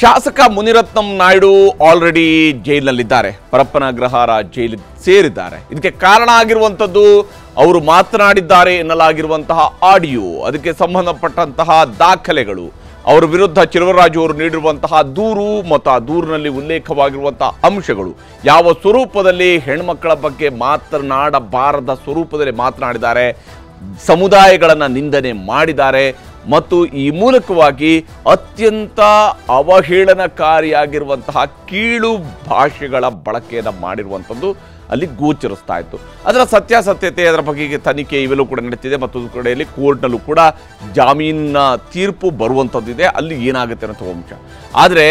ಶಾಸಕ ಮುನಿರತ್ನಂ ನಾಯ್ಡು ಆಲ್ರೆಡಿ ಜೈಲಿನಲ್ಲಿದ್ದಾರೆ. ಪರಪ್ಪನಗ್ರಹಾರ ಜೈಲಿಗೆ ಸೇರಿದ್ದಾರೆ. ಇದಕ್ಕೆ ಕಾರಣ ಆಗಿರುವಂಥದ್ದು ಅವರು ಮಾತನಾಡಿದ್ದಾರೆ ಎನ್ನಲಾಗಿರುವಂತಹ ಆಡಿಯೋ, ಅದಕ್ಕೆ ಸಂಬಂಧಪಟ್ಟಂತಹ ದಾಖಲೆಗಳು, ಅವರ ವಿರುದ್ಧ ಚಿರವರಾಜು ಅವರು ನೀಡಿರುವಂತಹ ದೂರು ಮತ್ತು ಆ ದೂರಿನಲ್ಲಿ ಉಲ್ಲೇಖವಾಗಿರುವಂತಹ ಅಂಶಗಳು. ಯಾವ ಸ್ವರೂಪದಲ್ಲಿ ಹೆಣ್ಮಕ್ಕಳ ಬಗ್ಗೆ ಮಾತನಾಡಬಾರದ ಸ್ವರೂಪದಲ್ಲಿ ಮಾತನಾಡಿದ್ದಾರೆ, ಸಮುದಾಯಗಳನ್ನು ನಿಂದನೆ ಮಾಡಿದ್ದಾರೆ ಮತ್ತು ಈ ಮೂಲಕವಾಗಿ ಅತ್ಯಂತ ಅವಹೇಳನಕಾರಿಯಾಗಿರುವಂತಹ ಕೀಳು ಭಾಷೆಗಳ ಬಳಕೆಯನ್ನು ಮಾಡಿರುವಂಥದ್ದು ಅಲ್ಲಿ ಗೋಚರಿಸ್ತಾ ಇತ್ತು. ಅದರ ಸತ್ಯಾಸತ್ಯತೆ ಅದರ ಬಗ್ಗೆ ತನಿಖೆ ಇವೆಲ್ಲೂ ಕೂಡ ನಡೀತಿದೆ ಮತ್ತು ಒಂದು ಕಡೆಯಲ್ಲಿ ಕೋರ್ಟ್ನಲ್ಲೂ ಕೂಡ ಜಾಮೀನಿನ ತೀರ್ಪು ಬರುವಂಥದ್ದಿದೆ. ಅಲ್ಲಿ ಏನಾಗುತ್ತೆ ಅನ್ನೋ ಅಂಶ ಆದರೆ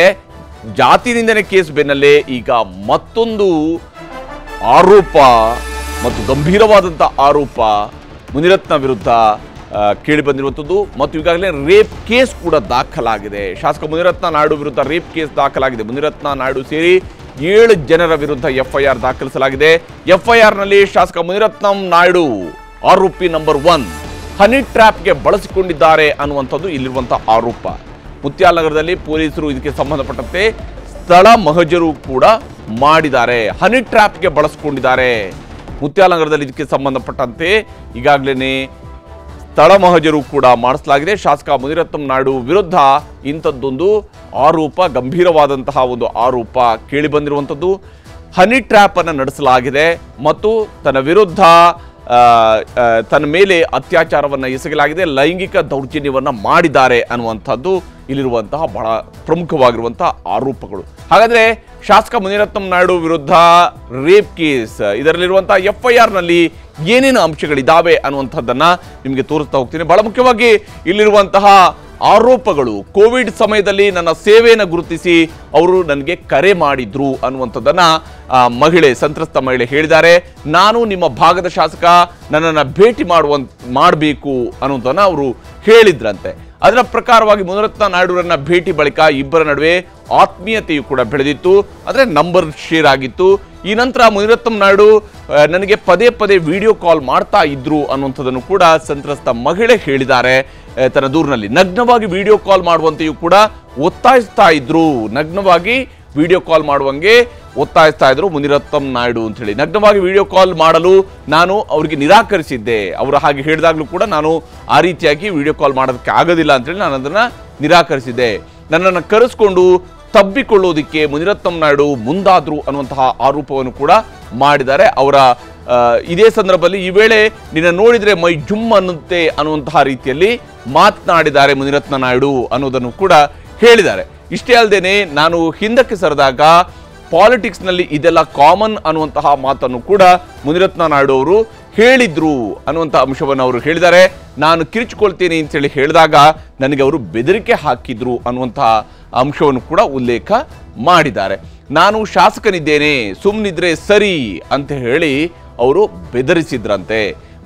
ಜಾತಿ ನಿಂದನೆ ಕೇಸ್ ಬೆನ್ನಲ್ಲೇ ಈಗ ಮತ್ತೊಂದು ಆರೋಪ, ಮತ್ತು ಗಂಭೀರವಾದಂಥ ಆರೋಪ ಮುನಿರತ್ನ ವಿರುದ್ಧ ಕೇಳಿ ಬಂದಿರುವಂಥದ್ದು. ಮತ್ತು ಈಗಾಗಲೇ ರೇಪ್ ಕೇಸ್ ಕೂಡ ದಾಖಲಾಗಿದೆ. ಶಾಸಕ ಮುನಿರತ್ನ ನಾಯ್ಡು ವಿರುದ್ಧ ರೇಪ್ ಕೇಸ್ ದಾಖಲಾಗಿದೆ. ಮುನಿರತ್ನ ನಾಯ್ಡು ಸೇರಿ ಏಳು ಜನರ ವಿರುದ್ಧ ಎಫ್ಐಆರ್ ದಾಖಲಿಸಲಾಗಿದೆ. ಎಫ್ಐಆರ್ನಲ್ಲಿ ಶಾಸಕ ಮುನಿರತ್ನಂ ನಾಯ್ಡು ಆರೋಪಿ ನಂಬರ್ ಒನ್ ಹನಿ ಟ್ರ್ಯಾಪ್ಗೆ ಬಳಸಿಕೊಂಡಿದ್ದಾರೆ ಅನ್ನುವಂಥದ್ದು ಇಲ್ಲಿರುವಂಥ ಆರೋಪ. ಮುತ್ಯಾಲನಗರದಲ್ಲಿ ಪೊಲೀಸರು ಇದಕ್ಕೆ ಸಂಬಂಧಪಟ್ಟಂತೆ ಸ್ಥಳ ಮಹಜರು ಕೂಡ ಮಾಡಿದ್ದಾರೆ. ಹನಿ ಟ್ರ್ಯಾಪ್ಗೆ ಬಳಸಿಕೊಂಡಿದ್ದಾರೆ. ಮುತ್ಯಾಲನಗರದಲ್ಲಿ ಇದಕ್ಕೆ ಸಂಬಂಧಪಟ್ಟಂತೆ ಈಗಾಗಲೇ ಸ್ಥಳ ಮಹಜರು ಕೂಡ ಮಾಡಿಸಲಾಗಿದೆ. ಶಾಸಕ ಮುನಿರತ್ನಂ ನಾಯ್ಡು ವಿರುದ್ಧ ಇಂಥದ್ದೊಂದು ಆರೋಪ, ಗಂಭೀರವಾದಂತಹ ಒಂದು ಆರೋಪ ಕೇಳಿಬಂದಿರುವಂಥದ್ದು ಹನಿ ಟ್ರ್ಯಾಪನ್ನು ನಡೆಸಲಾಗಿದೆ ಮತ್ತು ತನ್ನ ವಿರುದ್ಧ ತನ್ನ ಮೇಲೆ ಅತ್ಯಾಚಾರವನ್ನು ಎಸಗಲಾಗಿದೆ, ಲೈಂಗಿಕ ದೌರ್ಜನ್ಯವನ್ನು ಮಾಡಿದ್ದಾರೆ ಅನ್ನುವಂಥದ್ದು ಇಲ್ಲಿರುವಂತಹ ಬಹಳ ಪ್ರಮುಖವಾಗಿರುವಂತಹ ಆರೋಪಗಳು. ಹಾಗಾದ್ರೆ ಶಾಸಕ ಮುನಿರತ್ನಂ ನಾಯ್ಡು ವಿರುದ್ಧ ರೇಪ್ ಕೇಸ್ ಇದರಲ್ಲಿರುವಂತಹ ಎಫ್ ಐ ಆರ್ನಲ್ಲಿ ಏನೇನು ಅಂಶಗಳಿದ್ದಾವೆ ಅನ್ನುವಂಥದ್ದನ್ನ ನಿಮಗೆ ತೋರಿಸ್ತಾ ಹೋಗ್ತೀನಿ. ಬಹಳ ಮುಖ್ಯವಾಗಿ ಇಲ್ಲಿರುವಂತಹ ಆರೋಪಗಳು, ಕೋವಿಡ್ ಸಮಯದಲ್ಲಿ ನನ್ನ ಸೇವೆಯನ್ನು ಗುರುತಿಸಿ ಅವರು ನನಗೆ ಕರೆ ಮಾಡಿದ್ರು ಅನ್ನುವಂಥದ್ದನ್ನು ಮಹಿಳೆ, ಸಂತ್ರಸ್ತ ಮಹಿಳೆ ಹೇಳಿದ್ದಾರೆ. ನಾನು ನಿಮ್ಮ ಭಾಗದ ಶಾಸಕ, ನನ್ನನ್ನು ಭೇಟಿ ಮಾಡುವ, ಮಾಡಬೇಕು ಅನ್ನುವಂಥದ್ದನ್ನು ಅವರು ಹೇಳಿದ್ರಂತೆ. ಅದರ ಪ್ರಕಾರವಾಗಿ ಮುನರತ್ನ ನಾಯ್ಡುರನ್ನ ಭೇಟಿ ಬಳಿಕ ಇಬ್ಬರ ನಡುವೆ ಆತ್ಮೀಯತೆಯು ಕೂಡ ಬೆಳೆದಿತ್ತು ಅಂದರೆ ನಂಬರ್ ಶೇರ್ ಆಗಿತ್ತು. ಈ ನಂತರ ಮುನಿರತ್ನಂ ನಾಯ್ಡು ನನಗೆ ಪದೇ ಪದೇ ವಿಡಿಯೋ ಕಾಲ್ ಮಾಡ್ತಾ ಇದ್ರು ಅನ್ನುವಂಥದ್ದನ್ನು ಕೂಡ ಸಂತ್ರಸ್ತ ಮಹಿಳೆ ಹೇಳಿದ್ದಾರೆ. ತನ್ನ ದೂರಿನಲ್ಲಿ ನಗ್ನವಾಗಿ ವಿಡಿಯೋ ಕಾಲ್ ಮಾಡುವಂತೆಯೂ ಕೂಡ ಒತ್ತಾಯಿಸ್ತಾ ಇದ್ರು. ನಗ್ನವಾಗಿ ವಿಡಿಯೋ ಕಾಲ್ ಮಾಡುವಂಗೆ ಒತ್ತಾಯಿಸ್ತಾ ಇದ್ರು ಮುನಿರತ್ನಂ ನಾಯ್ಡು ಅಂತ ಹೇಳಿ ನಗ್ನವಾಗಿ ವಿಡಿಯೋ ಕಾಲ್ ಮಾಡಲು ನಾನು ಅವರಿಗೆ ನಿರಾಕರಿಸಿದ್ದೆ. ಅವರು ಹಾಗೆ ಹೇಳಿದಾಗಲೂ ಕೂಡ ನಾನು ಆ ರೀತಿಯಾಗಿ ವಿಡಿಯೋ ಕಾಲ್ ಮಾಡೋದಕ್ಕೆ ಆಗೋದಿಲ್ಲ ಅಂತೇಳಿ ನಾನು ಅದನ್ನು ನಿರಾಕರಿಸಿದ್ದೆ. ನನ್ನನ್ನು ಕರೆಸ್ಕೊಂಡು ತಬ್ಬಿಕೊಳ್ಳೋದಕ್ಕೆ ಮುನಿರತ್ನಂ ನಾಯ್ಡು ಮುಂದಾದ್ರು ಅನ್ನುವಂತಹ ಆರೋಪವನ್ನು ಕೂಡ ಮಾಡಿದ್ದಾರೆ. ಅವರ ಇದೇ ಸಂದರ್ಭದಲ್ಲಿ ಈ ವೇಳೆ ನಿನ್ನ ನೋಡಿದ್ರೆ ಮೈ ಜುಮ್ ಅನ್ನುತ್ತೆ ಅನ್ನುವಂತಹ ರೀತಿಯಲ್ಲಿ ಮಾತನಾಡಿದ್ದಾರೆ ಮುನಿರತ್ನ ನಾಯ್ಡು ಅನ್ನೋದನ್ನು ಕೂಡ ಹೇಳಿದ್ದಾರೆ. ಇಷ್ಟೇ ಅಲ್ಲದೇನೆ ನಾನು ಹಿಂದಕ್ಕೆ ಸರಿದಾಗ ಪಾಲಿಟಿಕ್ಸ್ನಲ್ಲಿ ಇದೆಲ್ಲ ಕಾಮನ್ ಅನ್ನುವಂತಹ ಮಾತನ್ನು ಕೂಡ ಮುನಿರತ್ನ ನಾಯ್ಡು ಅವರು ಹೇಳಿದ್ರು ಅನ್ನುವಂಥ ಅಂಶವನ್ನು ಅವರು ಹೇಳಿದ್ದಾರೆ. ನಾನು ಕಿರಿಚಿಕೊಳ್ತೇನೆ ಅಂತೇಳಿ ಹೇಳಿದಾಗ ನನಗೆ ಅವರು ಬೆದರಿಕೆ ಹಾಕಿದ್ರು ಅನ್ನುವಂತಹ ಅಂಶವನ್ನು ಕೂಡ ಉಲ್ಲೇಖ ಮಾಡಿದ್ದಾರೆ. ನಾನು ಶಾಸಕನಿದ್ದೇನೆ ಸುಮ್ಮನಿದ್ರೆ ಸರಿ ಅಂತ ಹೇಳಿ ಅವರು ಬೆದರಿಸಿದ್ರಂತೆ.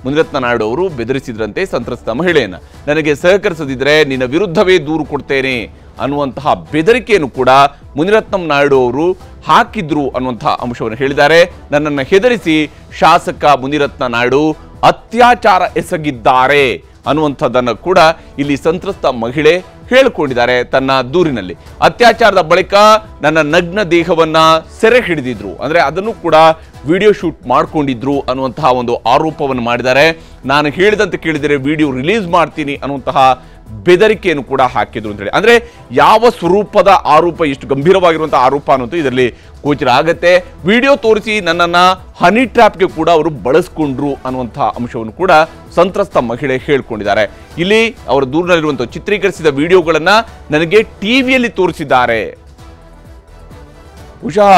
ಮುನಿರತ್ನ ನಾಯ್ಡು ಅವರು ಬೆದರಿಸಿದ್ರಂತೆ ಸಂತ್ರಸ್ತ ಮಹಿಳೆಯನ್ನು. ನನಗೆ ಸಹಕರಿಸದಿದ್ದರೆ ನಿನ್ನ ವಿರುದ್ಧವೇ ದೂರು ಕೊಡ್ತೇನೆ ಅನ್ನುವಂತಹ ಬೆದರಿಕೆಯನ್ನು ಕೂಡ ಮುನಿರತ್ನಂ ನಾಯ್ಡು ಅವರು ಹಾಕಿದ್ರು ಅನ್ನುವಂತಹ ಅಂಶವನ್ನು ಹೇಳಿದ್ದಾರೆ. ನನ್ನನ್ನು ಹೆದರಿಸಿ ಶಾಸಕ ಮುನಿರತ್ನ ನಾಯ್ಡು ಅತ್ಯಾಚಾರ ಎಸಗಿದ್ದಾರೆ ಅನ್ನುವಂಥದ್ದನ್ನು ಕೂಡ ಇಲ್ಲಿ ಸಂತ್ರಸ್ತ ಮಹಿಳೆ ಹೇಳಿಕೊಂಡಿದ್ದಾರೆ ತನ್ನ ದೂರಿನಲ್ಲಿ. ಅತ್ಯಾಚಾರದ ಬಳಿಕ ನನ್ನ ನಗ್ನ ದೇಹವನ್ನ ಸೆರೆ ಹಿಡಿದಿದ್ರು. ಅಂದ್ರೆ ಅದನ್ನು ಕೂಡ ವಿಡಿಯೋ ಶೂಟ್ ಮಾಡಿಕೊಂಡಿದ್ರು ಅನ್ನುವಂತಹ ಒಂದು ಆರೋಪವನ್ನು ಮಾಡಿದ್ದಾರೆ. ನಾನು ಹೇಳಿದಂತೆ ಕೇಳಿದರೆ ವಿಡಿಯೋ ರಿಲೀಸ್ ಮಾಡ್ತೀನಿ ಅನ್ನುವಂತಹ ಬೆದರಿಕೆಯನ್ನು ಕೂಡ ಹಾಕಿದ್ರು ಅಂತ ಹೇಳಿ ಅಂದ್ರೆ ಯಾವ ಸ್ವರೂಪದ ಆರೋಪ, ಎಷ್ಟು ಗಂಭೀರವಾಗಿರುವಂತಹ ಆರೋಪ ಅನ್ನೋದು ಇದರಲ್ಲಿ ಗೋಚರ ಆಗತ್ತೆ. ವಿಡಿಯೋ ತೋರಿಸಿ ನನ್ನನ್ನ ಹನಿ ಟ್ರ್ಯಾಪ್ಗೆ ಕೂಡ ಅವರು ಬಳಸ್ಕೊಂಡ್ರು ಅನ್ನುವಂತಹ ಅಂಶವನ್ನು ಕೂಡ ಸಂತ್ರಸ್ತ ಮಹಿಳೆ ಹೇಳ್ಕೊಂಡಿದ್ದಾರೆ. ಇಲ್ಲಿ ಅವರ ದೂರಿನಲ್ಲಿರುವಂತಹ ಚಿತ್ರೀಕರಿಸಿದ ವಿಡಿಯೋಗಳನ್ನ ನನಗೆ ಟಿವಿಯಲ್ಲಿ ತೋರಿಸಿದ್ದಾರೆ. ಬಹುಶಃ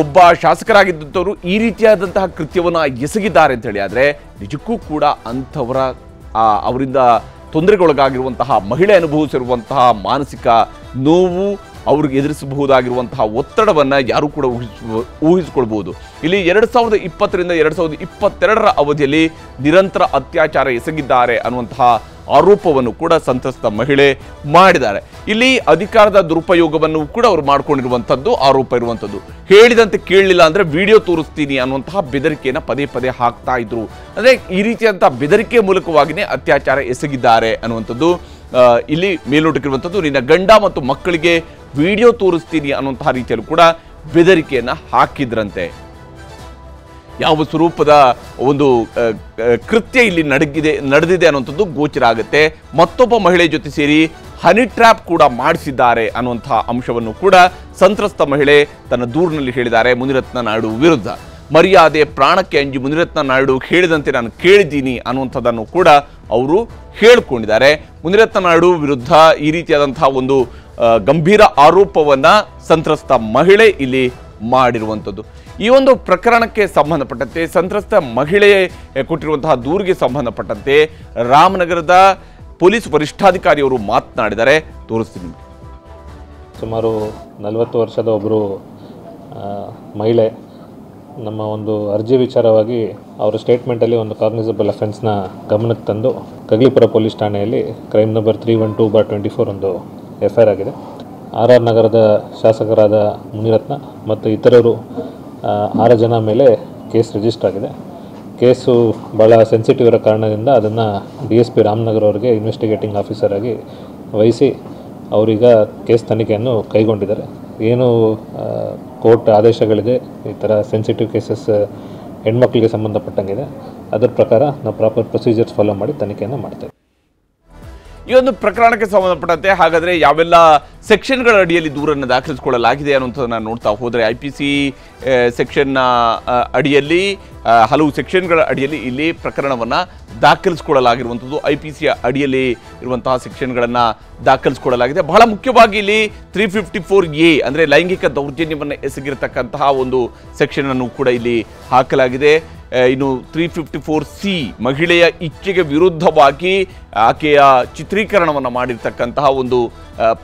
ಒಬ್ಬ ಶಾಸಕರಾಗಿದ್ದಂಥವರು ಈ ರೀತಿಯಾದಂತಹ ಕೃತ್ಯವನ್ನು ಎಸಗಿದ್ದಾರೆ ಅಂತ ಹೇಳಿ ಆದರೆ ನಿಜಕ್ಕೂ ಕೂಡ ಅಂಥವರ ಅವರಿಂದ ತೊಂದರೆಗೊಳಗಾಗಿರುವಂತಹ, ಮಹಿಳೆ ಅನುಭವಿಸಿರುವಂತಹ ಮಾನಸಿಕ ನೋವು ಅವ್ರಿಗೆ ಎದುರಿಸಬಹುದಾಗಿರುವಂತಹ ಒತ್ತಡವನ್ನು ಯಾರು ಕೂಡ ಊಹಿಸ ಊಹಿಸಿಕೊಳ್ಬೋದು ಇಲ್ಲಿ ಎರಡು ಸಾವಿರದ ಇಪ್ಪತ್ತರಿಂದ ಎರಡು ಸಾವಿರದ ಇಪ್ಪತ್ತೆರಡರ ಅವಧಿಯಲ್ಲಿ ನಿರಂತರ ಅತ್ಯಾಚಾರ ಎಸಗಿದ್ದಾರೆ ಅನ್ನುವಂತಹ ಆರೋಪವನ್ನು ಕೂಡ ಸಂತ್ರಸ್ತ ಮಹಿಳೆ ಮಾಡಿದ್ದಾರೆ. ಇಲ್ಲಿ ಅಧಿಕಾರದ ದುರುಪಯೋಗವನ್ನು ಕೂಡ ಅವರು ಮಾಡ್ಕೊಂಡಿರುವಂಥದ್ದು, ಆರೋಪ ಇರುವಂಥದ್ದು. ಹೇಳಿದಂತೆ ಕೇಳಲಿಲ್ಲ ಅಂದರೆ ವಿಡಿಯೋ ತೋರಿಸ್ತೀನಿ ಅನ್ನುವಂತಹ ಬೆದರಿಕೆಯನ್ನು ಪದೇ ಪದೇ ಹಾಕ್ತಾ ಇದ್ರು. ಅಂದರೆ ಈ ರೀತಿಯಾದಂತಹ ಬೆದರಿಕೆ ಮೂಲಕವಾಗಿಯೇ ಅತ್ಯಾಚಾರ ಎಸಗಿದ್ದಾರೆ ಅನ್ನುವಂಥದ್ದು ಇಲ್ಲಿ ಮೇಲ್ನೋಟಕ್ಕಿರುವಂಥದ್ದು. ನಿನ್ನ ಗಂಡ ಮತ್ತು ಮಕ್ಕಳಿಗೆ ವಿಡಿಯೋ ತೋರಿಸ್ತೀನಿ ಅನ್ನುವಂತಹ ರೀತಿಯಲ್ಲೂ ಕೂಡ ಬೆದರಿಕೆಯನ್ನು ಹಾಕಿದ್ರಂತೆ. ಯಾವ ಸ್ವರೂಪದ ಒಂದು ಕೃತ್ಯ ಇಲ್ಲಿ ನಡಗಿದೆ, ನಡೆದಿದೆ ಅನ್ನುವಂಥದ್ದು ಗೋಚರ ಆಗುತ್ತೆ. ಮತ್ತೊಬ್ಬ ಮಹಿಳೆ ಜೊತೆ ಸೇರಿ ಹನಿ ಟ್ರ್ಯಾಪ್ ಕೂಡ ಮಾಡಿಸಿದ್ದಾರೆ ಅನ್ನುವಂತಹ ಅಂಶವನ್ನು ಕೂಡ ಸಂತ್ರಸ್ತ ಮಹಿಳೆ ತನ್ನ ದೂರಿನಲ್ಲಿ ಹೇಳಿದ್ದಾರೆ. ಮುನಿರತ್ನ ನಾಯ್ಡು ವಿರುದ್ಧ. ಮರ್ಯಾದೆ ಪ್ರಾಣಕ್ಕೆ ಅಂಜಿ ಮುನಿರತ್ನ ನಾಯ್ಡು ಹೇಳಿದಂತೆ ನಾನು ಕೇಳಿದ್ದೀನಿ ಅನ್ನುವಂಥದ್ದನ್ನು ಕೂಡ ಅವರು ಹೇಳಿಕೊಂಡಿದ್ದಾರೆ. ಮುನಿರತ್ನ ನಾಯ್ಡು ವಿರುದ್ಧ ಈ ರೀತಿಯಾದಂತಹ ಒಂದು ಗಂಭೀರ ಆರೋಪವನ್ನು ಸಂತ್ರಸ್ತ ಮಹಿಳೆ ಇಲ್ಲಿ ಮಾಡಿರುವಂಥದ್ದು. ಈ ಒಂದು ಪ್ರಕರಣಕ್ಕೆ ಸಂಬಂಧಪಟ್ಟಂತೆ, ಸಂತ್ರಸ್ತ ಮಹಿಳೆ ಕೊಟ್ಟಿರುವಂತಹ ದೂರಿಗೆ ಸಂಬಂಧಪಟ್ಟಂತೆ ರಾಮನಗರದ ಪೊಲೀಸ್ ವರಿಷ್ಠಾಧಿಕಾರಿಯವರು ಮಾತನಾಡಿದ್ದಾರೆ ತೋರಿಸ್ತೀನಿ. ಸುಮಾರು ನಲವತ್ತು ವರ್ಷದ ಒಬ್ಬರು ಮಹಿಳೆ ನಮ್ಮ ಒಂದು ಅರ್ಜಿ ವಿಚಾರವಾಗಿ ಅವರ ಸ್ಟೇಟ್ಮೆಂಟಲ್ಲಿ ಒಂದು ಕಾಗ್ನಿಸಬಲ್ ಅಫೆನ್ಸ್ನ ಗಮನಕ್ಕೆ ತಂದು ಕಗ್ಲಿಪುರ ಪೊಲೀಸ್ ಠಾಣೆಯಲ್ಲಿ crime number three one two bar twenty four ಒಂದು ಎಫ್ ಐ ಆರ್ ಆಗಿದೆ ಆರ್ ಆರ್ ನಗರದ ಶಾಸಕರಾದ ಮುನಿರತ್ನ ಮತ್ತು ಇತರರು ಆರು ಜನ ಮೇಲೆ ಕೇಸ್ ರಿಜಿಸ್ಟರ್ ಆಗಿದೆ ಕೇಸು ಭಾಳ ಸೆನ್ಸಿಟಿವ್ ಇರೋ ಕಾರಣದಿಂದ ಅದನ್ನು ಡಿ ಎಸ್ ಪಿ ರಾಮನಗರ್ ಅವರಿಗೆ ಇನ್ವೆಸ್ಟಿಗೇಟಿಂಗ್ ಆಫೀಸರ್ ಆಗಿ ವಹಿಸಿ ಅವರೀಗ ಕೇಸ್ ತನಿಖೆಯನ್ನು ಕೈಗೊಂಡಿದ್ದಾರೆ. ಏನು ಕೋರ್ಟ್ ಆದೇಶಗಳಿದೆ, ಈ ಥರ ಸೆನ್ಸಿಟಿವ್ ಕೇಸಸ್ ಹೆಣ್ಮಕ್ಳಿಗೆ ಸಂಬಂಧಪಟ್ಟಂಗಿದೆ. ಅದರ ಪ್ರಕಾರ ನಾವು ಪ್ರಾಪರ್ ಪ್ರೊಸೀಜರ್ಸ್ ಫಾಲೋ ಮಾಡಿ ತನಿಖೆಯನ್ನು ಮಾಡ್ತೇವೆ. ಈ ಒಂದು ಪ್ರಕರಣಕ್ಕೆ ಸಂಬಂಧಪಟ್ಟಂತೆ ಹಾಗಾದರೆ ಯಾವೆಲ್ಲ ಸೆಕ್ಷನ್ಗಳ ಅಡಿಯಲ್ಲಿ ದೂರನ್ನು ದಾಖಲಿಸಿಕೊಳ್ಳಲಾಗಿದೆ ಅನ್ನುವಂಥದ್ದನ್ನು ನೋಡ್ತಾ ಹೋದರೆ ಐ ಪಿ ಸಿ ಸೆಕ್ಷನ್ನ ಅಡಿಯಲ್ಲಿ ಹಲವು ಸೆಕ್ಷನ್ಗಳ ಅಡಿಯಲ್ಲಿ ಇಲ್ಲಿ ಪ್ರಕರಣವನ್ನು ದಾಖಲಿಸಿಕೊಳ್ಳಲಾಗಿರುವಂಥದ್ದು. ಐ ಪಿ ಸಿಯ ಅಡಿಯಲ್ಲಿ ಇರುವಂತಹ ಸೆಕ್ಷನ್ಗಳನ್ನು ದಾಖಲಿಸಿಕೊಳ್ಳಲಾಗಿದೆ. ಬಹಳ ಮುಖ್ಯವಾಗಿ ಇಲ್ಲಿ ತ್ರೀ ಫಿಫ್ಟಿ ಫೋರ್ ಎ ಅಂದರೆ ಲೈಂಗಿಕ ದೌರ್ಜನ್ಯವನ್ನು ಎಸಗಿರತಕ್ಕಂತಹ ಒಂದು ಸೆಕ್ಷನ್ ಅನ್ನು ಕೂಡ ಇಲ್ಲಿ ಹಾಕಲಾಗಿದೆ. ಇನ್ನು ತ್ರೀ ಫಿಫ್ಟಿ ಫೋರ್ ಸಿ ಮಹಿಳೆಯ ಇಚ್ಛೆಗೆ ವಿರುದ್ಧವಾಗಿ ಆಕೆಯ ಚಿತ್ರೀಕರಣವನ್ನು ಮಾಡಿರ್ತಕ್ಕಂತಹ ಒಂದು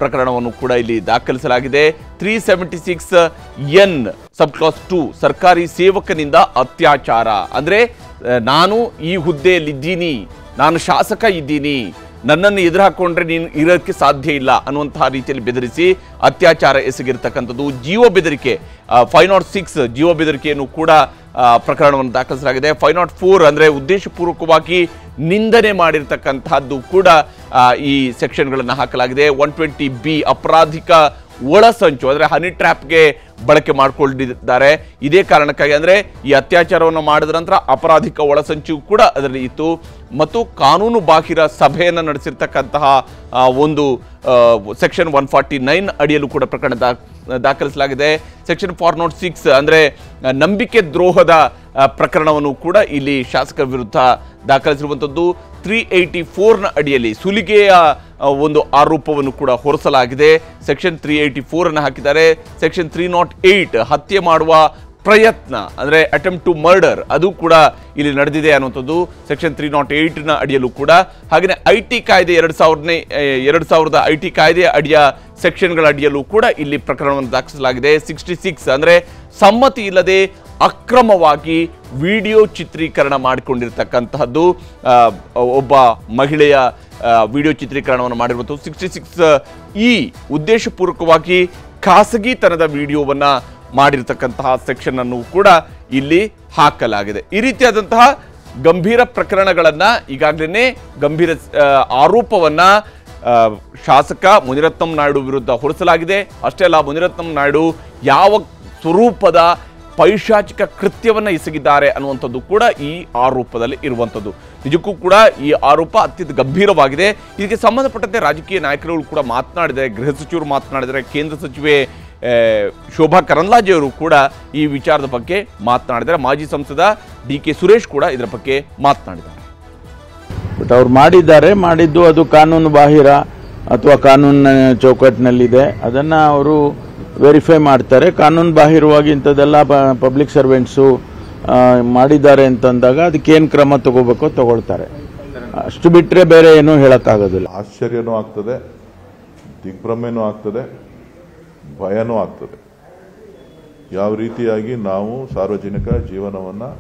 ಪ್ರಕರಣವನ್ನು ಕೂಡ ಇಲ್ಲಿ ದಾಖಲಿಸಲಾಗಿದೆ. Three seventy six N sub clause two ಸರ್ಕಾರಿ ಸೇವಕನಿಂದ ಅತ್ಯಾಚಾರ. ಅಂದರೆ ನಾನು ಈ ಹುದ್ದೆಯಲ್ಲಿದ್ದೀನಿ, ನಾನು ಶಾಸಕ ಇದ್ದೀನಿ, ನನ್ನನ್ನು ಎದುರು ಹಾಕೊಂಡ್ರೆ ನೀನು ಇರೋಕ್ಕೆ ಸಾಧ್ಯ ಇಲ್ಲ ಅನ್ನುವಂತಹ ರೀತಿಯಲ್ಲಿ ಬೆದರಿಸಿ ಅತ್ಯಾಚಾರ ಎಸಗಿರ್ತಕ್ಕಂಥದ್ದು ಜೀವ ಬೆದರಿಕೆ. ಫೈವ್ ನಾಟ್ ಸಿಕ್ಸ್ ಜೀವ ಬೆದರಿಕೆಯನ್ನು ಕೂಡ ಪ್ರಕರಣವನ್ನು ದಾಖಲಿಸಲಾಗಿದೆ. ಫೈವ್ ನಾಟ್ ಫೋರ್ ಅಂದರೆ ಉದ್ದೇಶಪೂರ್ವಕವಾಗಿ ನಿಂದನೆ ಮಾಡಿರ್ತಕ್ಕಂತಹದ್ದು ಕೂಡ ಈ ಸೆಕ್ಷನ್ಗಳನ್ನು ಹಾಕಲಾಗಿದೆ. ಒನ್ ಟ್ವೆಂಟಿ ಬಿ ಅಪರಾಧಿಕ ಒಳಸಂಚು ಅಂದರೆ ಹನಿ ಟ್ರ್ಯಾಪ್ಗೆ ಬಳಕೆ ಮಾಡಿಕೊಂಡಿದ್ದಾರೆ. ಇದೇ ಕಾರಣಕ್ಕಾಗಿ ಅಂದರೆ ಈ ಅತ್ಯಾಚಾರವನ್ನು ಮಾಡಿದ ನಂತರ ಅಪರಾಧಿಕ ಒಳಸಂಚು ಕೂಡ ಅದರಲ್ಲಿ ಇತ್ತು. ಮತ್ತು ಕಾನೂನು ಬಾಹಿರ ಸಭೆಯನ್ನು ನಡೆಸಿರ್ತಕ್ಕಂತಹ ಒಂದು ಸೆಕ್ಷನ್ ಒನ್ ಫಾರ್ಟಿ ನೈನ್ ಅಡಿಯಲ್ಲೂ ಕೂಡ ಪ್ರಕರಣ ದಾಖಲಿಸಲಾಗಿದೆ. ಸೆಕ್ಷನ್ ಫಾರ್ ನಾಟ್ ಸಿಕ್ಸ್ ಅಂದರೆ ನಂಬಿಕೆ ದ್ರೋಹದ ಪ್ರಕರಣವನ್ನು ಕೂಡ ಇಲ್ಲಿ ಶಾಸಕರ ವಿರುದ್ಧ ದಾಖಲಿಸಿರುವಂಥದ್ದು ತ್ರೀ ಏಯ್ಟಿ ಫೋರ್ನ ಅಡಿಯಲ್ಲಿ ಸುಲಿಗೆಯ ಒಂದು ಆರೋಪವನ್ನು ಕೂಡ ಹೊರಸಲಾಗಿದೆ. ಸೆಕ್ಷನ್ ತ್ರೀ ಏಯ್ಟಿ ಫೋರನ್ನು ಹಾಕಿದ್ದಾರೆ. ಸೆಕ್ಷನ್ ತ್ರೀ ನಾಟ್ ಏಯ್ಟ್ ಹತ್ಯೆ ಮಾಡುವ ಪ್ರಯತ್ನ, ಅಂದರೆ ಅಟೆಂಪ್ಟ್ ಟು ಮರ್ಡರ್ ಅದು ಕೂಡ ಇಲ್ಲಿ ನಡೆದಿದೆ ಅನ್ನುವಂಥದ್ದು. ಸೆಕ್ಷನ್ ತ್ರೀ ನಾಟ್ ಏಯ್ಟ್ನ ಅಡಿಯಲ್ಲೂ ಕೂಡ. ಹಾಗೆಯೇ ಐ ಟಿ ಕಾಯ್ದೆ ಎರಡು ಸಾವಿರನೇ ಎರಡು ಸಾವಿರದ ಐ ಟಿ ಕಾಯ್ದೆ ಅಡಿಯ ಸೆಕ್ಷನ್ಗಳ ಅಡಿಯಲ್ಲೂ ಕೂಡ ಇಲ್ಲಿ ಪ್ರಕರಣವನ್ನು ದಾಖಲಿಸಲಾಗಿದೆ. ಸಿಕ್ಸ್ಟಿ ಸಿಕ್ಸ್ ಅಂದರೆ ಸಮ್ಮತಿ ಇಲ್ಲದೆ ಅಕ್ರಮವಾಗಿ ವಿಡಿಯೋ ಚಿತ್ರೀಕರಣ ಮಾಡಿಕೊಂಡಿರ್ತಕ್ಕಂತಹದ್ದು ಒಬ್ಬ ಮಹಿಳೆಯ ವಿಡಿಯೋ ಚಿತ್ರೀಕರಣವನ್ನು ಮಾಡಿರುವಂಥದ್ದು ಸಿಕ್ಸ್ಟಿ ಸಿಕ್ಸ್ ಈ ಉದ್ದೇಶಪೂರ್ವಕವಾಗಿ ಖಾಸಗಿತನದ ವಿಡಿಯೋವನ್ನು ಮಾಡಿರತಕ್ಕಂತಹ ಸೆಕ್ಷನ್ ಅನ್ನು ಕೂಡ ಇಲ್ಲಿ ಹಾಕಲಾಗಿದೆ. ಈ ರೀತಿಯಾದಂತಹ ಗಂಭೀರ ಪ್ರಕರಣಗಳನ್ನು ಈಗಾಗಲೇ ಗಂಭೀರ ಆರೋಪವನ್ನು ಶಾಸಕ ಮುನಿರತ್ನಂ ನಾಯ್ಡು ವಿರುದ್ಧ ಹೊರಿಸಲಾಗಿದೆ. ಅಷ್ಟೇ ಅಲ್ಲ, ಮುನಿರತ್ನಂ ನಾಯ್ಡು ಯಾವ ಸ್ವರೂಪದ ಪೈಶಾಚಿಕ ಕೃತ್ಯವನ್ನು ಎಸಗಿದ್ದಾರೆ ಅನ್ನುವಂಥದ್ದು ಕೂಡ ಈ ಆರೋಪದಲ್ಲಿ ಇರುವಂಥದ್ದು. ನಿಜಕ್ಕೂ ಕೂಡ ಈ ಆರೋಪ ಅತ್ಯಂತ ಗಂಭೀರವಾಗಿದೆ. ಇದಕ್ಕೆ ಸಂಬಂಧಪಟ್ಟಂತೆ ರಾಜಕೀಯ ನಾಯಕರುಗಳು ಕೂಡ ಮಾತನಾಡಿದರೆ, ಗೃಹ ಸಚಿವರು ಮಾತನಾಡಿದರೆ, ಕೇಂದ್ರ ಸಚಿವೆ ಶೋಭಾ ಕರಂದ್ಲಾಜೆಯವರು ಕೂಡ ಈ ವಿಚಾರದ ಬಗ್ಗೆ ಮಾತನಾಡಿದ್ದಾರೆ. ಮಾಜಿ ಸಂಸದ ಡಿ ಕೆ ಸುರೇಶ್ ಕೂಡ ಇದರ ಬಗ್ಗೆ ಮಾತನಾಡಿದ್ದಾರೆ. ಬಟ್ ಅವ್ರು ಮಾಡಿದ್ದಾರೆ. ಮಾಡಿದ್ದು ಅದು ಕಾನೂನು ಬಾಹಿರ ಅಥವಾ ಕಾನೂನಿನ ಚೌಕಟ್ಟಿನಲ್ಲಿದೆ. ಅದನ್ನು ಅವರು ವೆರಿಫೈ ಮಾಡ್ತಾರೆ. ಕಾನೂನು ಬಾಹಿರವಾಗಿ ಇಂಥದ್ದೆಲ್ಲ ಪಬ್ಲಿಕ್ ಸರ್ವೆಂಟ್ಸು ಮಾಡಿದ್ದಾರೆ ಅಂತಂದಾಗ ಅದಕ್ಕೇನು ಕ್ರಮ ತಗೋಬೇಕೋ ತಗೊಳ್ತಾರೆ. ಅಷ್ಟು ಬಿಟ್ಟರೆ ಬೇರೆ ಏನೂ ಹೇಳೋಕ್ಕಾಗೋದಿಲ್ಲ. ಆಶ್ಚರ್ಯನೂ ಆಗ್ತದೆ, ದಿಗ್ಭ್ರಮೆನೂ ಆಗ್ತದೆ, ಭಯನೂ ಆಗ್ತದೆ. ಯಾವ ರೀತಿಯಾಗಿ ನಾವು ಸಾರ್ವಜನಿಕ ಜೀವನವನ್ನು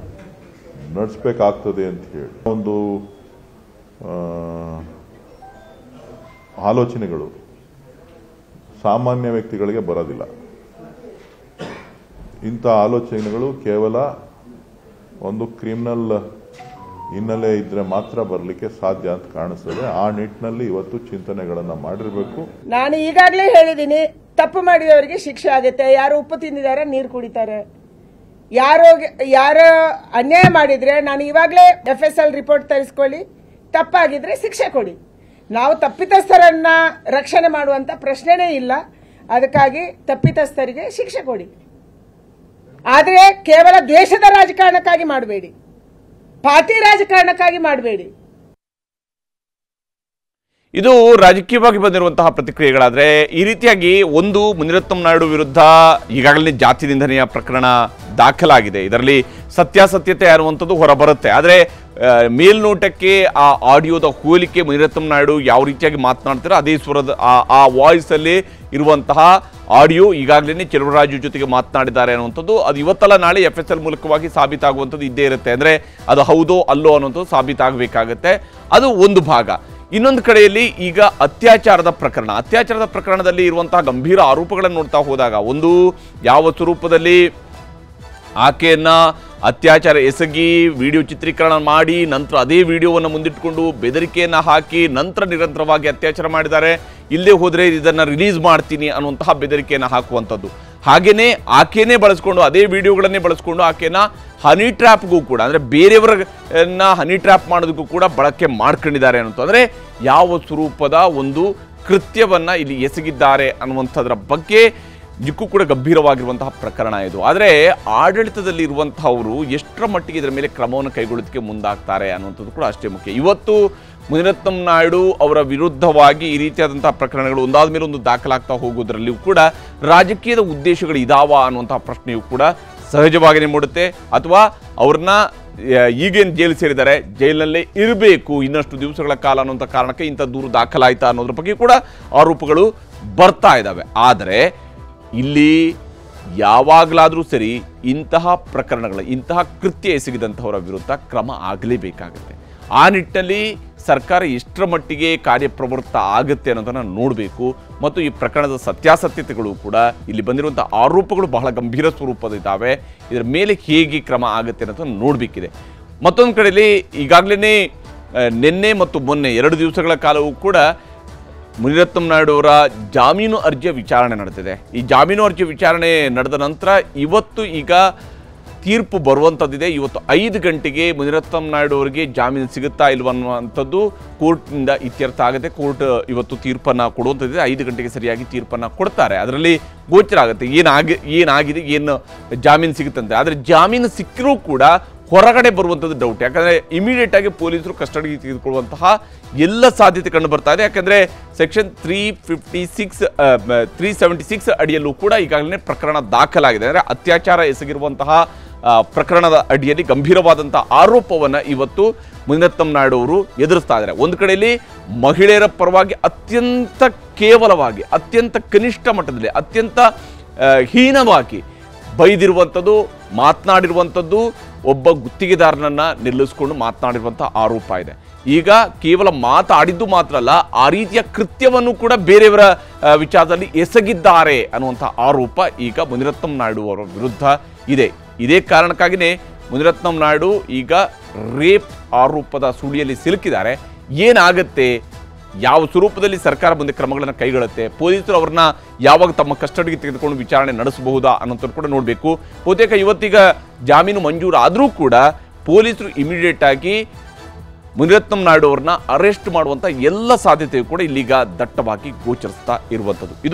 ನಡೆಸಬೇಕಾಗ್ತದೆ ಅಂತ ಹೇಳಿ. ಒಂದು ಆಲೋಚನೆಗಳು. ಸಾಮಾನ್ಯ ವ್ಯಕ್ತಿಗಳಿಗೆ ಬರೋದಿಲ್ಲ. ಇಂಥ ಆಲೋಚನೆಗಳು ಕೇವಲ ಒಂದು ಕ್ರಿಮಿನಲ್ ಹಿನ್ನೆಲೆ ಇದ್ರೆ ಮಾತ್ರ ಬರಲಿಕ್ಕೆ ಸಾಧ್ಯ ಅಂತ ಕಾಣಿಸ್ತದೆ. ಆ ನಿಟ್ಟಿನಲ್ಲಿ ಇವತ್ತು ಚಿಂತನೆಗಳನ್ನು ಮಾಡಿರಬೇಕು. ನಾನು ಈಗಾಗಲೇ ಹೇಳಿದ್ದೀನಿ, ತಪ್ಪು ಮಾಡಿದವರಿಗೆ ಶಿಕ್ಷೆ ಆಗುತ್ತೆ. ಯಾರು ಉಪ್ಪು ತಿಂದಿದ್ದಾರೆ, ನೀರು ಕುಡಿತಾರೆ. ಯಾರೋ ಯಾರೋ ಅನ್ಯಾಯ ಮಾಡಿದ್ರೆ, ನಾನು ಇವಾಗಲೇ ಎಫ್ ಎಸ್ ಎಲ್ ರಿಪೋರ್ಟ್ ತರಿಸ್ಕೊಳ್ಳಿ. ತಪ್ಪಾಗಿದ್ರೆ ಶಿಕ್ಷೆ ಕೊಡಿ. ನಾವು ತಪ್ಪಿತಸ್ಥರನ್ನ ರಕ್ಷಣೆ ಮಾಡುವಂತ ಪ್ರಶ್ನೆನೇ ಇಲ್ಲ. ಅದಕ್ಕಾಗಿ ತಪ್ಪಿತಸ್ಥರಿಗೆ ಶಿಕ್ಷೆ ಕೊಡಿ. ಆದರೆ ಕೇವಲ ದ್ವೇಷದ ರಾಜಕಾರಣಕ್ಕಾಗಿ ಮಾಡಬೇಡಿ. ಪಾರ್ಟಿ ರಾಜಕಾರಣಕ್ಕಾಗಿ ಮಾಡಬೇಡಿ. ಇದು ರಾಜಕೀಯವಾಗಿ ಬಂದಿರುವಂತಹ ಪ್ರತಿಕ್ರಿಯೆಗಳಾದ್ರೆ, ಈ ರೀತಿಯಾಗಿ ಒಂದು ಮುನಿರತ್ನಂ ನಾಯ್ಡು ವಿರುದ್ಧ ಈಗಾಗಲೇ ಜಾತಿ ನಿಂದನೆಯ ಪ್ರಕರಣ ದಾಖಲಾಗಿದೆ. ಇದರಲ್ಲಿ ಸತ್ಯಾಸತ್ಯತೆ ಅನ್ನುವಂಥದ್ದು ಹೊರಬರುತ್ತೆ. ಆದರೆ ಮೇಲ್ನೋಟಕ್ಕೆ ಆ ಆಡಿಯೋದ ಹೋಲಿಕೆ ಮುನಿರತ್ನಂ ನಾಯ್ಡು ಯಾವ ರೀತಿಯಾಗಿ ಮಾತನಾಡ್ತಾರೋ? ಅದೇ ಸ್ವರದ ಆ- ಆ ವಾಯ್ಸ್ ಅಲ್ಲಿ ಇರುವಂತಹ ಆಡಿಯೋ ಈಗಾಗಲೇ ಚೆಲುವರಾಜು ಜೊತೆಗೆ ಮಾತನಾಡಿದ್ದಾರೆ ಅನ್ನುವಂಥದ್ದು. ಅದು ಇವತ್ತಲ್ಲ, ನಾಳೆ ಎಫ್ ಎಸ್ ಎಲ್ ಮೂಲಕವಾಗಿ ಸಾಬೀತಾಗುವಂಥದ್ದು ಇದ್ದೇ ಇರುತ್ತೆ. ಅಂದರೆ ಅದು ಹೌದೋ, ಅಲ್ಲೋ ಅನ್ನುವಂಥದ್ದು ಸಾಬೀತಾಗಬೇಕಾಗತ್ತೆ. ಅದು ಒಂದು ಭಾಗ. ಇನ್ನೊಂದು ಕಡೆಯಲ್ಲಿ ಈಗ ಅತ್ಯಾಚಾರದ ಪ್ರಕರಣ. ಅತ್ಯಾಚಾರದ ಪ್ರಕರಣದಲ್ಲಿ ಇರುವಂತಹ ಗಂಭೀರ ಆರೋಪಗಳನ್ನು ನೋಡ್ತಾ ಹೋದಾಗ, ಒಂದು ಯಾವ ಸ್ವರೂಪದಲ್ಲಿ ಆಕೆಯನ್ನ ಅತ್ಯಾಚಾರ ಎಸಗಿ ವಿಡಿಯೋ ಚಿತ್ರೀಕರಣ ಮಾಡಿ, ನಂತರ ಅದೇ ವಿಡಿಯೋವನ್ನು ಮುಂದಿಟ್ಟುಕೊಂಡು ಬೆದರಿಕೆಯನ್ನು ಹಾಕಿ, ನಂತರ ನಿರಂತರವಾಗಿ ಅತ್ಯಾಚಾರ ಮಾಡಿದ್ದಾರೆ. ಇಲ್ಲದೆ ಹೋದರೆ ಇದನ್ನು ರಿಲೀಸ್ ಮಾಡ್ತೀನಿ ಅನ್ನುವಂತಹ ಬೆದರಿಕೆಯನ್ನು ಹಾಕುವಂಥದ್ದು. ಹಾಗೆಯೇ ಆಕೆಯೇ ಬಳಸ್ಕೊಂಡು, ಅದೇ ವಿಡಿಯೋಗಳನ್ನೇ ಬಳಸ್ಕೊಂಡು ಆಕೆಯನ್ನು ಹನಿ ಟ್ರ್ಯಾಪ್ಗೂ ಕೂಡ, ಅಂದರೆ ಬೇರೆಯವರನ್ನ ಹನಿ ಟ್ರ್ಯಾಪ್ ಮಾಡೋದಕ್ಕೂ ಕೂಡ ಬಳಕೆ ಮಾಡ್ಕೊಂಡಿದ್ದಾರೆ ಅಂತಂದರೆ ಯಾವ ಸ್ವರೂಪದ ಒಂದು ಕೃತ್ಯವನ್ನು ಇಲ್ಲಿ ಎಸಗಿದ್ದಾರೆ ಅನ್ನುವಂಥದ್ರ ಬಗ್ಗೆ ನಿಜಕ್ಕೂ ಕೂಡ ಗಂಭೀರವಾಗಿರುವಂತಹ ಪ್ರಕರಣ ಇದು. ಆದರೆ ಆಡಳಿತದಲ್ಲಿ ಇರುವಂತಹವರು ಎಷ್ಟರ ಮಟ್ಟಿಗೆ ಇದರ ಮೇಲೆ ಕ್ರಮವನ್ನು ಕೈಗೊಳ್ಳೋದಕ್ಕೆ ಮುಂದಾಗ್ತಾರೆ ಅನ್ನುವಂಥದ್ದು ಕೂಡ ಅಷ್ಟೇ ಮುಖ್ಯ. ಇವತ್ತು ಮುನಿರತ್ನಂ ನಾಯ್ಡು ಅವರ ವಿರುದ್ಧವಾಗಿ ಈ ರೀತಿಯಾದಂತಹ ಪ್ರಕರಣಗಳು ಒಂದಾದ ಮೇಲೆ ಒಂದು ದಾಖಲಾಗ್ತಾ ಹೋಗೋದ್ರಲ್ಲಿಯೂ ಕೂಡ ರಾಜಕೀಯದ ಉದ್ದೇಶಗಳು ಇದಾವ ಅನ್ನುವಂತಹ ಪ್ರಶ್ನೆಯೂ ಕೂಡ ಸಹಜವಾಗಿಯೇ ಮೂಡುತ್ತೆ. ಅಥವಾ ಅವ್ರನ್ನ ಈಗೇನು ಜೈಲು ಸೇರಿದ್ದಾರೆ, ಜೈಲಿನಲ್ಲೇ ಇರಬೇಕು ಇನ್ನಷ್ಟು ದಿವಸಗಳ ಕಾಲ ಅನ್ನುವಂಥ ಕಾರಣಕ್ಕೆ ಇಂಥ ದೂರು ದಾಖಲಾಯಿತಾ ಅನ್ನೋದ್ರ ಬಗ್ಗೆ ಕೂಡ ಆರೋಪಗಳು ಬರ್ತಾ ಇದ್ದಾವೆ ಆದರೆ ಇಲ್ಲಿ ಯಾವಾಗಲಾದರೂ ಸರಿ ಇಂತಹ ಪ್ರಕರಣಗಳ, ಇಂತಹ ಕೃತ್ಯ ಎಸಗಿದಂಥವರ ವಿರುದ್ಧ ಕ್ರಮ ಆಗಲೇಬೇಕಾಗುತ್ತೆ. ಆ ನಿಟ್ಟಿನಲ್ಲಿ ಸರ್ಕಾರ ಎಷ್ಟರ ಮಟ್ಟಿಗೆ ಕಾರ್ಯಪ್ರವೃತ್ತ ಆಗುತ್ತೆ ಅನ್ನೋದನ್ನು ನೋಡಬೇಕು. ಮತ್ತು ಈ ಪ್ರಕರಣದ ಸತ್ಯಾಸತ್ಯತೆಗಳು ಕೂಡ ಇಲ್ಲಿ ಬಂದಿರುವಂಥ ಆರೋಪಗಳು ಬಹಳ ಗಂಭೀರ ಸ್ವರೂಪದಿದ್ದಾವೆ ಇದರ ಮೇಲೆ ಹೇಗೆ ಕ್ರಮ ಆಗುತ್ತೆ ಅನ್ನೋದನ್ನು ನೋಡಬೇಕಿದೆ. ಮತ್ತೊಂದು ಕಡೆಯಲ್ಲಿ ಈಗಾಗಲೇ ನಿನ್ನೆ ಮತ್ತು ಮೊನ್ನೆ ಎರಡು ದಿವಸಗಳ ಕಾಲವೂ ಕೂಡ ಮುನಿರತ್ನಂ ನಾಯ್ಡು ಅವರ ಜಾಮೀನು ಅರ್ಜಿಯ ವಿಚಾರಣೆ ನಡೆದಿದೆ. ಈ ಜಾಮೀನು ಅರ್ಜಿ ವಿಚಾರಣೆ ನಡೆದ ನಂತರ ಇವತ್ತು ಈಗ ತೀರ್ಪು ಬರುವಂಥದ್ದಿದೆ ಇವತ್ತು ಐದು ಗಂಟೆಗೆ ಮುನಿರತ್ನಂ ನಾಯ್ಡು ಅವರಿಗೆ ಜಾಮೀನು ಸಿಗುತ್ತಾ ಇಲ್ವನ್ನುವಂಥದ್ದು ಕೋರ್ಟ್ನಿಂದ ಇತ್ಯರ್ಥ ಆಗುತ್ತೆ. ಕೋರ್ಟ್ ಇವತ್ತು ತೀರ್ಪನ್ನು ಕೊಡುವಂಥದ್ದಿದೆ ಐದು ಗಂಟೆಗೆ ಸರಿಯಾಗಿ ತೀರ್ಪನ್ನು ಕೊಡ್ತಾರೆ. ಅದರಲ್ಲಿ ಗೋಚರ ಆಗುತ್ತೆ. ಏನಾಗಿ ಏನಾಗಿದೆ, ಏನು ಜಾಮೀನು ಸಿಗುತ್ತಂತೆ. ಆದರೆ ಜಾಮೀನು ಸಿಕ್ಕರೂ ಕೂಡ ಹೊರಗಡೆ ಬರುವಂಥದ್ದು ಡೌಟ್ ಯಾಕಂದರೆ ಇಮಿಡಿಯೇಟ್ ಆಗಿ ಪೊಲೀಸರು ಕಸ್ಟಡಿಗೆ ತೆಗೆದುಕೊಳ್ಳುವಂತಹ ಎಲ್ಲ ಸಾಧ್ಯತೆ ಕಂಡು ಬರ್ತಾ ಇದೆ. ಯಾಕಂದರೆ section three fifty six three seventy six ಅಡಿಯಲ್ಲೂ ಕೂಡ ಈಗಾಗಲೇ ಪ್ರಕರಣ ದಾಖಲಾಗಿದೆ. ಅಂದರೆ ಅತ್ಯಾಚಾರ ಎಸಗಿರುವಂತಹ ಪ್ರಕರಣದ ಅಡಿಯಲ್ಲಿ ಗಂಭೀರವಾದಂಥ ಆರೋಪವನ್ನು ಇವತ್ತು ಮುನಿರತ್ನಂ ನಾಯ್ಡು ಅವರು ಎದುರಿಸ್ತಾ ಇದ್ದಾರೆ. ಒಂದು ಕಡೆಯಲ್ಲಿ ಮಹಿಳೆಯರ ಪರವಾಗಿ ಅತ್ಯಂತ ಕೇವಲವಾಗಿ, ಅತ್ಯಂತ ಕನಿಷ್ಠ ಮಟ್ಟದಲ್ಲಿ, ಅತ್ಯಂತ ಹೀನವಾಗಿ ಬೈದಿರುವಂಥದ್ದು ಮಾತನಾಡಿರುವಂಥದ್ದು ಒಬ್ಬ ಗುತ್ತಿಗೆದಾರನನ್ನು ನಿಲ್ಲಿಸ್ಕೊಂಡು ಮಾತನಾಡಿರುವಂಥ ಆರೋಪ ಇದೆ. ಈಗ ಕೇವಲ ಮಾತಾಡಿದ್ದು ಮಾತ್ರ ಅಲ್ಲ, ಆ ರೀತಿಯ ಕೃತ್ಯವನ್ನು ಕೂಡ ಬೇರೆಯವರ ವಿಚಾರದಲ್ಲಿ ಎಸಗಿದ್ದಾರೆ ಅನ್ನುವಂಥ ಆರೋಪ ಈಗ ಮುನಿರತ್ನಂ ನಾಯ್ಡು ಅವರ ವಿರುದ್ಧ ಇದೆ. ಇದೇ ಕಾರಣಕ್ಕಾಗಿಯೇ ಮುನಿರತ್ನಂ ನಾಯ್ಡು ಈಗ ರೇಪ್ ಆರೋಪದ ಸುಳಿಯಲ್ಲಿ ಸಿಲುಕಿದ್ದಾರೆ. ಏನಾಗತ್ತೆ? ಯಾವ ಸ್ವರೂಪದಲ್ಲಿ ಸರ್ಕಾರ ಮುಂದೆ ಕ್ರಮಗಳನ್ನು ಕೈಗೊಳ್ಳುತ್ತೆ? ಪೊಲೀಸರು ಅವ್ರನ್ನ ಯಾವಾಗ ತಮ್ಮ ಕಸ್ಟಡಿಗೆ ತೆಗೆದುಕೊಂಡು ವಿಚಾರಣೆ ನಡೆಸಬಹುದಾ ಅನ್ನೋದನ್ನು ಕೂಡ ನೋಡಬೇಕು. ಬಹುತೇಕ ಇವತ್ತಿಗ ಜಾಮೀನು ಮಂಜೂರು ಆದರೂ ಕೂಡ ಪೊಲೀಸರು ಇಮಿಡಿಯೇಟ್ ಆಗಿ ಮುನಿರತ್ನಂ ನಾಯ್ಡು ಅವ್ರನ್ನ ಅರೆಸ್ಟ್ ಮಾಡುವಂಥ ಎಲ್ಲ ಸಾಧ್ಯತೆಯು ಕೂಡ ಇಲ್ಲಿಗ ದಟ್ಟವಾಗಿ ಗೋಚರಿಸ್ತಾ ಇರುವಂಥದ್ದು.